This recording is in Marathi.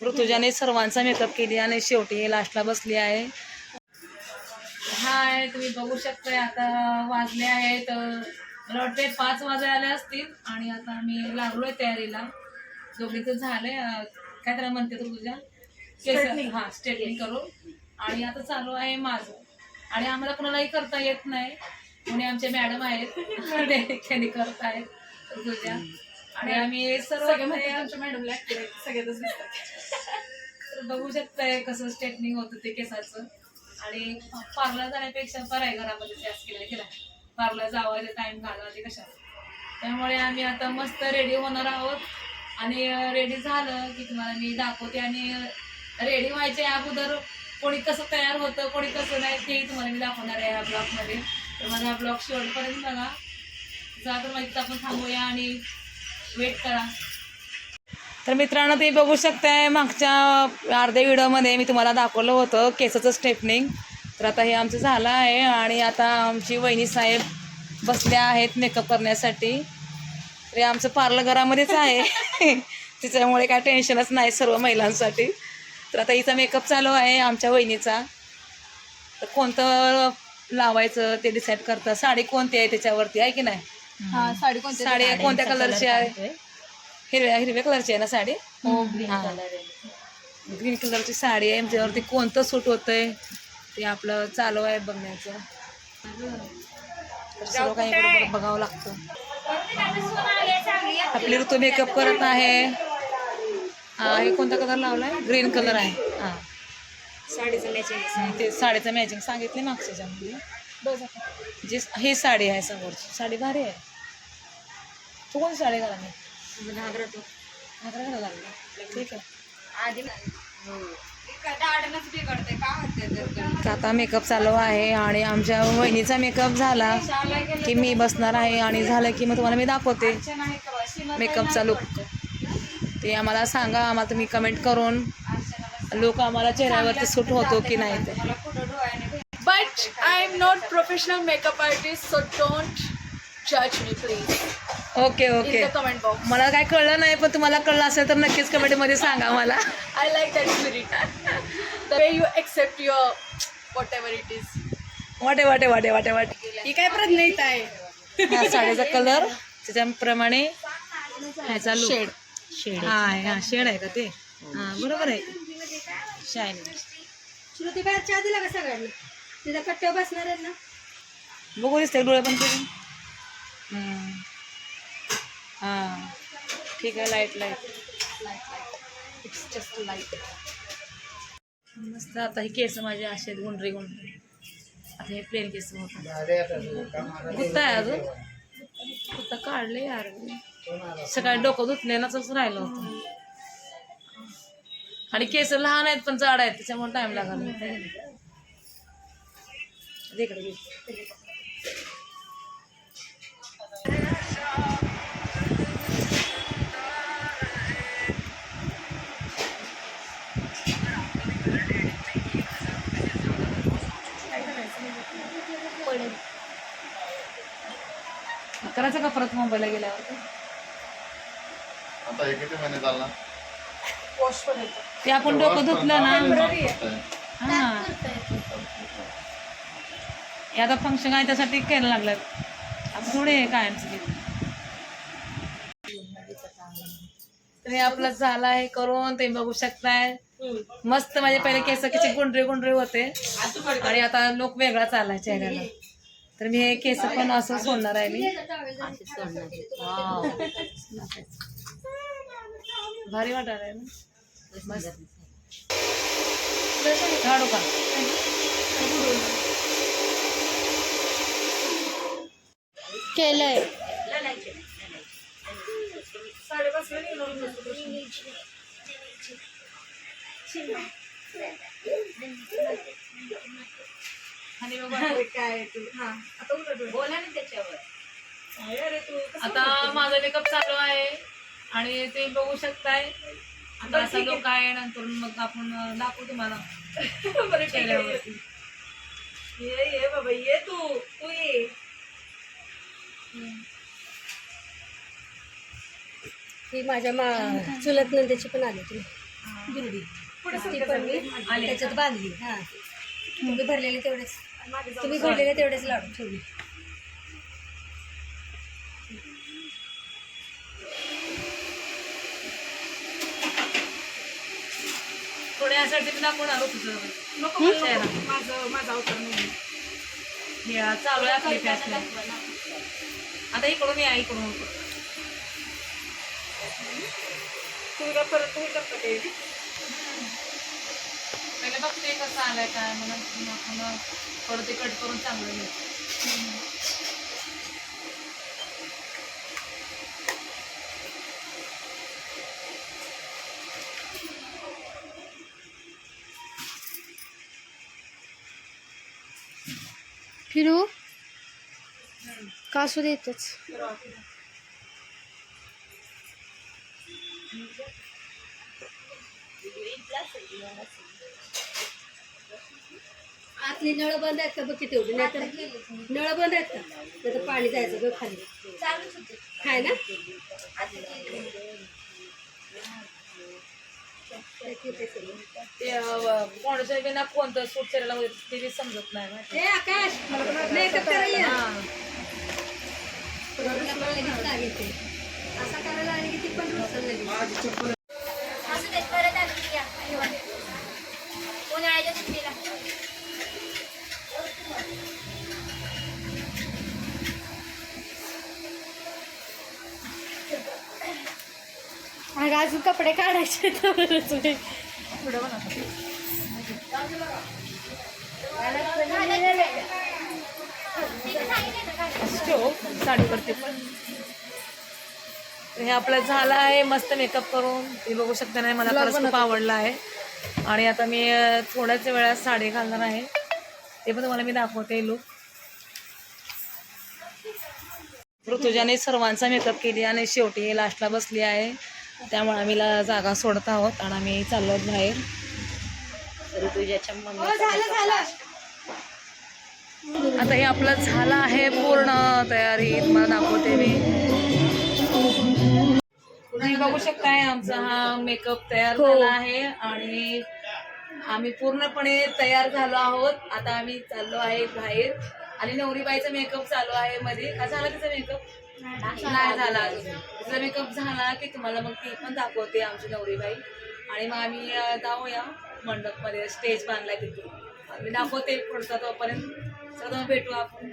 ऋतुजाने सर्वांचा मेकअप केली आणि शेवटी लास्टला बसली आहे. हाय तुम्ही बघू शकताय आता वाजले आहेत वाटते पाच वाजे आले असतील आणि आता आम्ही लागलोय तयारीला. दोघीचं झालंय काय त्याला म्हणते तुझ्या? हा स्ट्रेटनिंग करून आणि आता चालू आहे माझं. आणि आम्हाला कोणालाही करता येत नाही. कोणी आमचे मॅडम आहेत त्यांनी करत आहेत तुझ्या. आणि आम्ही सर्व आमच्या मॅडमला सगळ्यातच तर बघू शकताय कसं स्ट्रेटनिंग होतं ते केसाचं. आणि पार्लर जाण्यापेक्षा बरं आहे घरामध्ये जास्त केलं की नाही पार्लर जावायला टाइम घालवा ते कशा त्यामुळे आम्ही आता मस्त रेडी होणार आहोत. आणि रेडी झालं की तुम्हाला मी दाखवते. आणि रेडी व्हायच्या अगोदर कोणी कसं तयार होतं कोणी कसं नाही तेही तुम्हाला मी दाखवणार आहे ह्या ब्लॉगमध्ये तर माझा ब्लॉग शेवटपर्यंत बघा. जा तर माहिती आपण थांबूया आणि वेट करा. तर मित्रांनो ते बघू शकताय मागच्या अर्ध्या व्हिडिओमध्ये मी तुम्हाला दाखवलं होतं केसाचं स्टेपनिंग तर आता हे आमचं झालं आहे आणि आता आमची वहिनी साहेब बसल्या आहेत मेकअप करण्यासाठी. तर हे आमचं पार्लर घरामध्येच आहे. त्याच्यामुळे काय टेन्शनच नाही सर्व महिलांसाठी. तर आता हिचा मेकअप चालू आहे आमच्या वहिनीचा. तर कोणतं लावायचं ते डिसाईड करतं साडी कोणती आहे त्याच्यावरती आहे की नाही? हा साडी कोणती साडी कोणत्या कलरची आहे? हिरव्या हिरव्या कलरची आहे ना साडी? हो ग्रीन हा. कलरची साडी आहे त्याच्यावरती कोणतं सूट होतंय ते आपलं चालू आहे बघण्याचं. सर्व काही बरोबर बघावं लागतं. आपली ऋतू मेकअप करत आहे. हा हे कोणता कलर लावलाय? ग्रीन कलर आहे. हा. साडीचं मॅचिंग ते साडीचं मॅचिंग सांगितले मागच्याच्यामध्ये जी ही साडी आहे समोरची. साडी भारी आहे. तू कोणती साडी घाला मी घागरा तो. घागरा घाला लागला ठीक आहे. आधी दाडनच बिघडते का होते तर? आता मेकअप चालू आहे आणि आमच्या वहिनीचा मेकअप झाला की मी बसणार आहे आणि झालं की मग तुम्हाला मी दाखवते. मेकअपचा लुक ते आम्हाला सांगा आम्हाला तुम्ही कमेंट करून. लुक आम्हाला चेहऱ्यावरती सूट होतो की नाही ते But I'm not professional makeup artist, so don't judge me, please. Okay okay comment box. मला काय कळलं नाही पण तुम्हाला कळलं असेल तर नक्कीच कमेंटमध्ये सांगा मला. I like that spirit. the way you accept your whatever it is. वाटे वाटे वाटे वाटे वाटे ही काय प्रज्ञित आहे? साडीचा कलर त्याच्याप्रमाणे ह्याचा Shade. शेड हा हा शेड आहे का ते? हा बरोबर आहे. शायनिंग श्रुती बाहेर चहा दिला का सगळ्यांना. तिथं कट्ट्यावर बसणार आहे ना. बघू दिसते डोळे पण करून. हा. ठीक आहे light light it's just light मस्त आता हे केस माझे असे आहेत गुंडरी गुंडरी. आता हे प्लेन केस होत गुत्ता आहे अजून? गुत्ता काढले यार. सकाळी डोकं धुतले ना तसं राहिलं होतं. आणि केस लहान आहेत पण जाड आहेत त्याच्यामुळे टाइम लागला इकडे करायचं का परत मुंबईला गेल्यावर आता हे किती महिने चालणार? येतो ते आपण डोकं धुतलं ना. हा. हे. आता फंक्शन आहे त्यासाठी करायला लागलं आपण थोडे कायमचं ते. तर हे आपलं झालं आहे करून ते बघू शकताय. मस्त माझे पहिले केस किती गुंडरे गुंडरे होते आणि आता लोक वेगळा चाललाय चेहऱ्याला. तर मी हे केस पण असं सोडणार आहे मी. भारी वाटायला आहे ना. मस्त. काढू का? केलंय. आणि बघा काय तू? हा बोला ना त्याच्यावर. आता माझा मेकअप चालू आहे आणि ते बघू शकताय. आता असा लोक आहे. नंतर मग आपण दाखवू तुम्हाला. चेहऱ्यावरती. ये ये बाबा ये तू तू ये. ही माझ्या मा चुलत नंदेची पण आली तुम्ही बिर्डी पुढे ती पण मी. आले. त्याच्यात बांधली. हा. तुम्ही भरलेले तेवढेच. तुम्ही भरलेले तेवढेच लाडू ठेवले. थोडे यासाठी मी दाखवणार होतो तुझं? नको माझं माझा अवतार नाही हे चालू आहे आपली आता इकडून या इकडून तुम्ही काय परत तुम्ही करता ते पहिले बघते कसं आलंय काय म्हणून पुन्हा थोडं ते कट करून चांगलं येईल फिरू? का असू देतच आतली नळ बंद आहेत का? बघ किती एवढी नाहीतर नळ बंद आहेत का? नाही पाणी जायचं बघ खाली. हाय ना? ते कोणाच्या कोणतं सूट ते बी समजत नाही आकाश मेकअप करायला. हा. असा करायला आली की ती? पण परत आलं उन्हाळ्याच्या सुट्टीला. अगं अजून कपडे काढायचे साडीवरती पण. तर हे आपलं झालं आहे मस्त मेकअप करून. ते बघू शकता नाही मला खरंच खूप आवडलं आहे आणि आता मी थोड्याच वेळात साडी घालणार आहे. ते पण तुम्हाला मी दाखवते लुक ऋतुजाने सर्वांचा मेकअप केली आणि शेवटी लास्टला बसली आहे. त्यामुळे आम्ही जागा सोडत आहोत आणि आम्ही चाललो आहोत बाहेर. ऋतुजाच्या मम्मी आता हे आपलं झालं आहे पूर्ण तयारी. तुम्हाला दाखवते मी. तुम्ही बघू शकताय आमचा हा मेकअप तयार झाला आहे आणि आम्ही पूर्णपणे तयार झालो आहोत. आता आम्ही चाललो आहे बाहेर. आणि नवरीबाईचा मेकअप चालू आहे मध्ये. का झाला तिचा मेकअप नाही झाला अजून. मेकअप झाला की तुम्हाला मग ती पण दाखवते आमची नवरीबाई. आणि मग आम्ही जाऊया मंडपमध्ये. स्टेज बांधलाय तिथे मी दाखवते पुढचा तोपर्यंत. सगळं भेटू आपण.